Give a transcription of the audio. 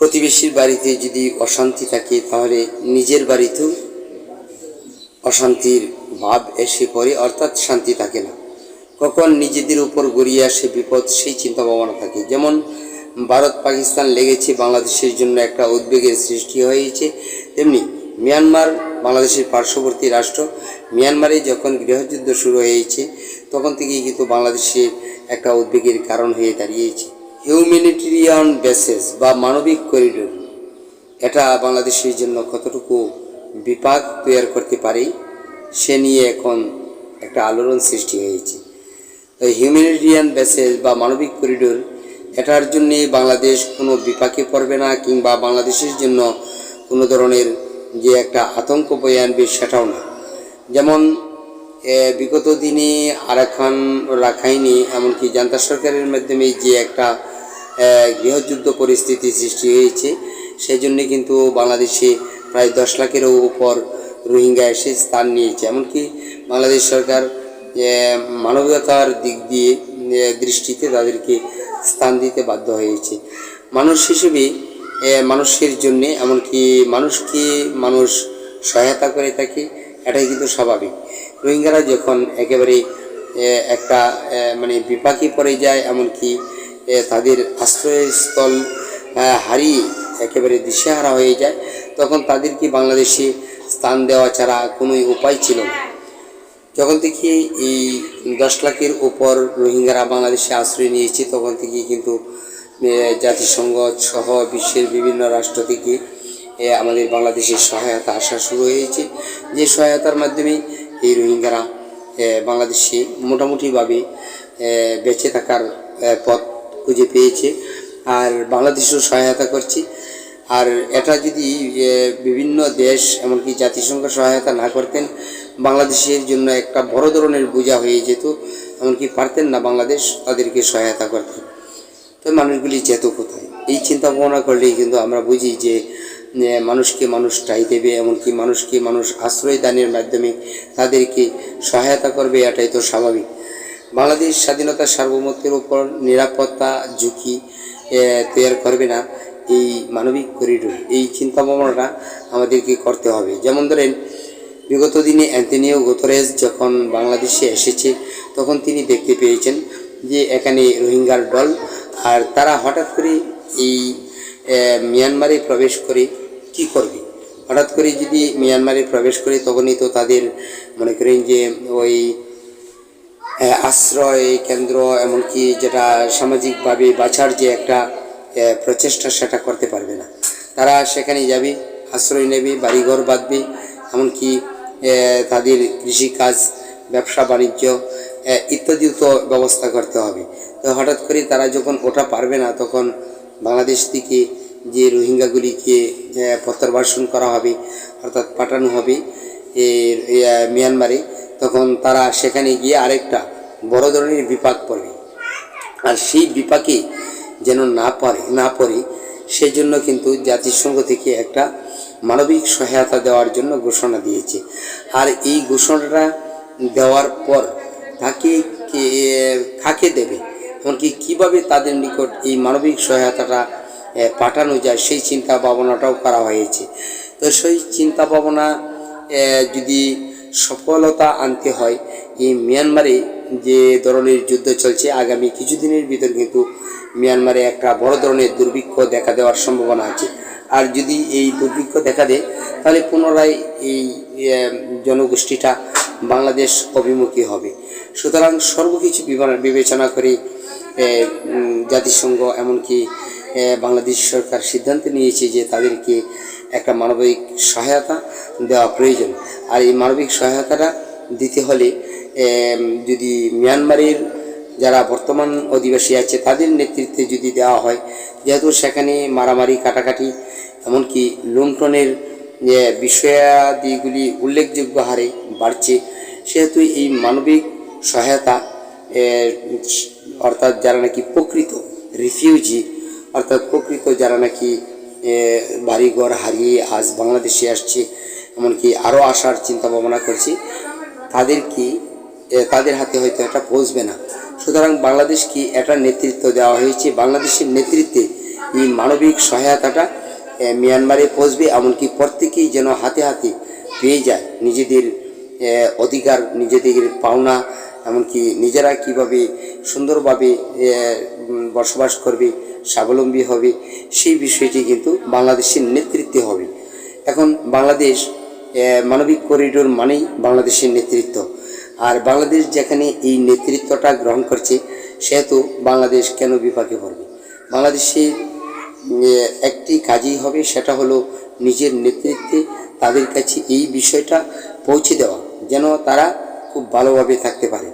প্রতিবেশীর বাড়িতে যদি অশান্তি থাকে, তাহলে নিজের বাড়িতেও অশান্তির ভাব এসে পড়ে, অর্থাৎ শান্তি থাকে না। কখন নিজেদের উপর গড়িয়ে আসে বিপদ, সেই চিন্তা ভাবনা থাকে। যেমন ভারত পাকিস্তান লেগেছে, বাংলাদেশের জন্য একটা উদ্বেগের সৃষ্টি হয়েছে, তেমনি মিয়ানমার বাংলাদেশের পার্শ্ববর্তী রাষ্ট্র, মিয়ানমারে যখন গৃহযুদ্ধ শুরু হয়েছে, তখন থেকেই কিন্তু বাংলাদেশে একটা উদ্বেগের কারণ হয়ে দাঁড়িয়েছে। হিউম্যানিটেরিয়ান বেসেস বা মানবিক করিডোর এটা বাংলাদেশের জন্য কতটুকু বিপাক তৈরি করতে পারে, সে নিয়ে এখন একটা আলোড়ন সৃষ্টি হয়েছে। তো হিউম্যানিটেরিয়ান বেসেস বা মানবিক করিডোর এটার জন্যে বাংলাদেশ কোনো বিপাকে পড়বে না কিংবা বাংলাদেশের জন্য কোনো ধরনের যে একটা আতঙ্ক বয়ে আনবে সেটাও না। যেমন বিগত দিনে আরাকান রাখাইনি এমনকি জান্তা সরকারের মাধ্যমে যে একটা গৃহযুদ্ধ পরিস্থিতি সৃষ্টি হয়েছে। সেই জন্যে কিন্তু বাংলাদেশে প্রায় দশ লাখেরও উপর রোহিঙ্গা এসে স্থান নিয়েছে। এমনকি বাংলাদেশ সরকার এ, মানবতার দিক দিয়ে দৃষ্টিতে তাদেরকে স্থান দিতে বাধ্য হয়েছে। মানুষ হিসেবে মানুষের জন্যে এমনকি মানুষকে মানুষ সহায়তা করে থাকে এটাই কিন্তু স্বাভাবিক। রোহিঙ্গারা যখন একেবারে একটা মানে বিপাকে পড়ে যায় এমনকি তাদের আশ্রয়স্থল হারিয়ে একেবারে দিশেহারা হয়ে যায়, তখন তাদেরকে বাংলাদেশে স্থান দেওয়া ছাড়া কোনো উপায় ছিল না। যখন থেকে এই দশ লাখের উপর রোহিঙ্গারা বাংলাদেশে আশ্রয় নিয়েছে, তখন থেকে কিন্তু জাতিসংঘ সহ বিশ্বের বিভিন্ন রাষ্ট্র থেকে আমাদের বাংলাদেশের সহায়তা আসা শুরু হয়েছে। যে সহায়তার মাধ্যমে এই রোহিঙ্গারা বাংলাদেশে মোটামুটিভাবে বেঁচে থাকার পথ খুঁজে পেয়েছে। আর বাংলাদেশও সহায়তা করছে। আর এটা যদি বিভিন্ন দেশ, এমনকি জাতিসংঘ সহায়তা না করতেন, বাংলাদেশের জন্য একটা বড় ধরনের বোঝা হয়ে যেত। এমনকি পারতেন না বাংলাদেশ, তাদেরকে সহায়তা করতে। তো মানুষগুলি যেত কোথায়? এই চিন্তা ভাবনা করলেই কিন্তু আমরা বুঝি যে মানুষকে মানুষ ঠাই দেবে, এমনকি মানুষকে মানুষ আশ্রয় দানের মাধ্যমে তাদেরকে সহায়তা করবে, এটাই তো স্বাভাবিক। বাংলাদেশ স্বাধীনতা সার্বভৌমত্বের উপর নিরাপত্তা ঝুঁকি তৈরি করবে না এই মানবিক করিডোর। এই চিন্তা ভাবনাটা আমাদেরকে করতে হবে। যেমন ধরেন, বিগত দিনে অ্যান্টনিও গোতরেজ যখন বাংলাদেশে এসেছে, তখন তিনি দেখতে পেয়েছেন যে এখানে রোহিঙ্গার দল আর তারা হঠাৎ করে এই মিয়ানমারে প্রবেশ করে কি করবে? হঠাৎ করে যদি মিয়ানমারে প্রবেশ করে, তখনই তো তাদের মনে করেন যে ওই আশ্রয় কেন্দ্র এমনকি যেটা সামাজিকভাবে বাঁচার যে একটা প্রচেষ্টা সেটা করতে পারবে না। তারা সেখানে যাবে আশ্রয় নেবে বাড়িঘর বাঁধবে এমনকি তাদের কৃষিকাজ ব্যবসা বাণিজ্য এ, ইত্যাদিও তো ব্যবস্থা করতে হবে। তো হঠাৎ করে তারা যখন ওটা পারবে না তখন বাংলাদেশ থেকে যে রোহিঙ্গাগুলিকে প্রত্যাবাসন করা হবে অর্থাৎ পাঠানো হবে মিয়ানমারে তখন তারা সেখানে গিয়ে আরেকটা বড় ধরনের বিপাক পড়বে আর সেই বিপাকে যেন না পারে না পড়ে, সেজন্য কিন্তু জাতিসংঘ থেকে একটা মানবিক সহায়তা দেওয়ার জন্য ঘোষণা দিয়েছে। আর এই ঘোষণাটা দেওয়ার পর তাকে কাকে দেবে? এমনকি কীভাবে তাদের নিকট এই মানবিক সহায়তাটা পাঠানো যায়, সেই চিন্তা ভাবনাটাও করা হয়েছে। তো সেই চিন্তা ভাবনা যদি সফলতা আনতে হয়। এই মিয়ানমারে যে ধরনের যুদ্ধ চলছে, আগামী কিছুদিনের ভিতর কিন্তু মিয়ানমারে একটা বড় ধরনের দুর্ভিক্ষ দেখা দেওয়ার সম্ভাবনা আছে। আর যদি এই দুর্ভিক্ষ দেখা দেয়, তাহলে পুনরায় এই জনগোষ্ঠীটা বাংলাদেশ অভিমুখী হবে। সুতরাং সর্বকিছু বিবেচনা- করে জাতিসংঘ, এমনকি বাংলাদেশ সরকার সিদ্ধান্ত নিয়েছে যে তাদেরকে একটা মানবিক সহায়তা দেওয়া প্রয়োজন। আর এই মানবিক সহায়তাটা দিতে হলে যদি মিয়ানমারের যারা বর্তমান অধিবাসী আছে, তাদের নেতৃত্বে যদি দেওয়া হয়, যেহেতু সেখানে মারামারি, কাটাকাটি, এমনকি লুণ্ঠনের বিষয়াদিগুলি উল্লেখযোগ্য হারে বাড়ছে, সেহেতু এই মানবিক সহায়তা অর্থাৎ যারা নাকি প্রকৃত রিফিউজি অর্থাৎ প্রকৃত যারা নাকি বাড়িঘর হারিয়ে আজ বাংলাদেশে আসছে, এমনকি আরও আসার চিন্তা ভাবনা করছি, তাদের কি তাদের হাতে হয়তো এটা পৌঁছবে না। সুতরাং বাংলাদেশ কি এটা নেতৃত্ব দেওয়া হয়েছে? বাংলাদেশের নেতৃত্বে এই মানবিক সহায়তাটা মিয়ানমারে পৌঁছবে, এমনকি প্রত্যেকেই যেন হাতে হাতে পেয়ে যায় নিজেদের অধিকার, নিজেদের পাওনা, এমনকি নিজেরা কীভাবে সুন্দরভাবে বসবাস করবে, স্বাবলম্বী হবে, সেই বিষয়টি কিন্তু বাংলাদেশের নেতৃত্বে হবে। এখন বাংলাদেশ মানবিক করিডোর মানেই বাংলাদেশের নেতৃত্ব। আর বাংলাদেশ যেখানে এই নেতৃত্বটা গ্রহণ করছে, সেহেতু বাংলাদেশ কেন বিপাকে পড়বে? বাংলাদেশের একটি কাজই হবে, সেটা হলো নিজের নেতৃত্বে তাদের কাছে এই বিষয়টা পৌঁছে দেওয়া। যেন তারা খুব ভালোভাবে থাকতে পারে।